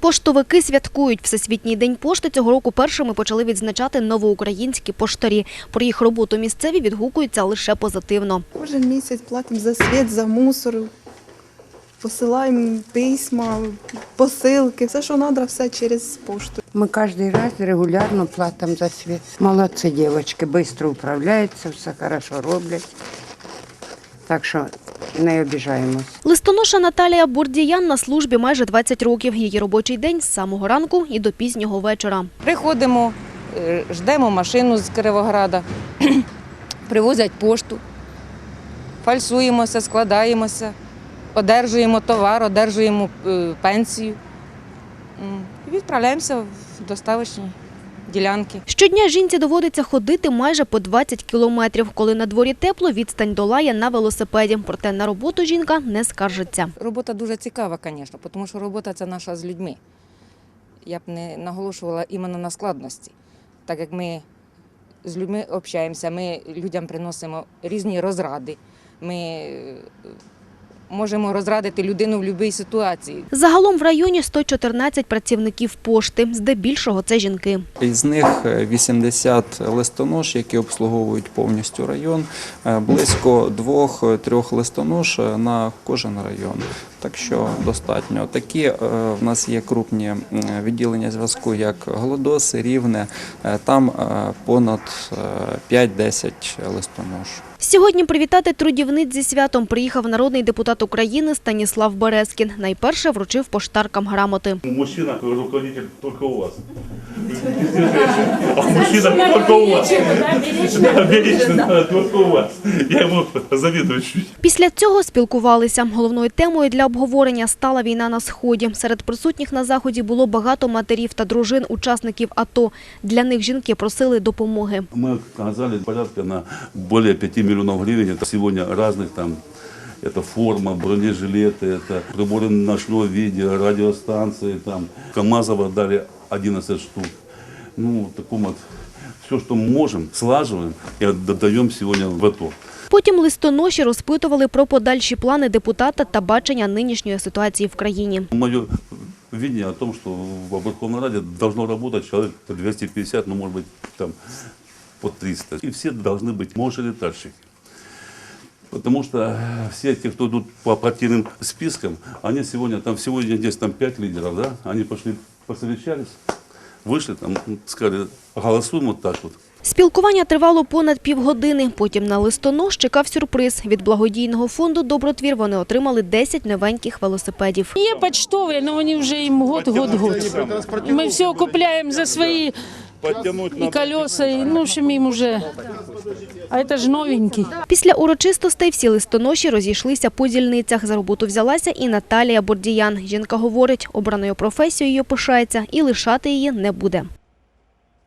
Поштовики святкують Всесвітній день пошти. Цього року першими почали відзначати новоукраїнські поштарі. Про їх роботу місцеві відгукуються лише позитивно. Кожен місяць платимо за світ, за мусор, посилаємо письма, посилки, все, що треба, все через пошту. Мы каждый раз регулярно платим за свет. Молодцы девочки, быстро управляются, все хорошо роблять. Так що не обіжаємось. Листоноша Наталія Бурдіян на службі майже 20 років. Її робочий день з самого ранку і до пізнього вечора. Приходимо, е, ждемо машину з Кривограда, привозять пошту, фальсуємося, складаємося, одержуємо товар, одержуємо е, пенсію і відправляємося в доставочні ділянки. Щодня жінці доводиться ходити майже по 20 кілометрів. Коли на дворі тепло, відстань долає на велосипеді. Проте на роботу жінка не скаржиться. Робота дуже цікава, звісно, тому що робота це наша з людьми. Я б не наголошувала іменно на складності, так як ми з людьми общаємося, ми людям приносимо різні розради. Ми можемо розрадити людину в будь-якій ситуації. Загалом в районі 114 працівників пошти. Здебільшого це жінки. Із них е, 80 листонож, які обслуговують повністю район, е, близько двох-трьох листонож е, на кожен район. Так що достатньо. Такі е, в нас є крупні відділення зв'язку, як Голодоси, Рівне. Е, Там е, понад е, 5-10 листонож. Сьогодні привітати трудівниць зі святом приїхав народний депутат України Станіслав Березкін. Найперше вручив поштаркам грамоти. Мужчина, руководитель только у вас. А мужчина только у вас. Да, Беречный, да, только у вас. Я ему завидую чуть. Після цього спілкувалися. Головною темою для обговорення стала війна на Сході. Серед присутніх на заході було багато матерів та дружин учасників АТО. Для них жінки просили допомоги. Мы оказали порядка на более 5 миллионов гривен. Это сегодня разных там это форма, бронежилеты, это приборы ночного видео, радиостанции, там, КАМАЗов отдали 11 штук. Ну, в таком вот, все, что можем, слаживаем и отдаем сегодня в АТО. Потім листоноші розпитували про подальші плани депутата та бачення нинішньої ситуації в країні. Мое видение о том, что в Верховной Раде должно работать человек 250, ну, может быть, там, по 300. И все должны быть мажоритарщики. Потому что все те, кто идут по партийным спискам, они сегодня, там сегодня здесь там 5 лидеров, да, они пошли, посовещались, вийшли там, сказали, голосуємо вот так от. Спілкування тривало понад півгодини. Потім на листонож чекав сюрприз. Від благодійного фонду «Добротвір» вони отримали 10 новеньких велосипедів. Є почтові, але вони вже їм год, год, год. Ми все купляємо за свої і колеса, і, ну, в общем, їм уже. А це ж новенькі. Після урочистостей всі листоноші розійшлися по дільницях. За роботу взялася і Наталія Бордіян. Жінка говорить, обраною професією пишається і лишати її не буде.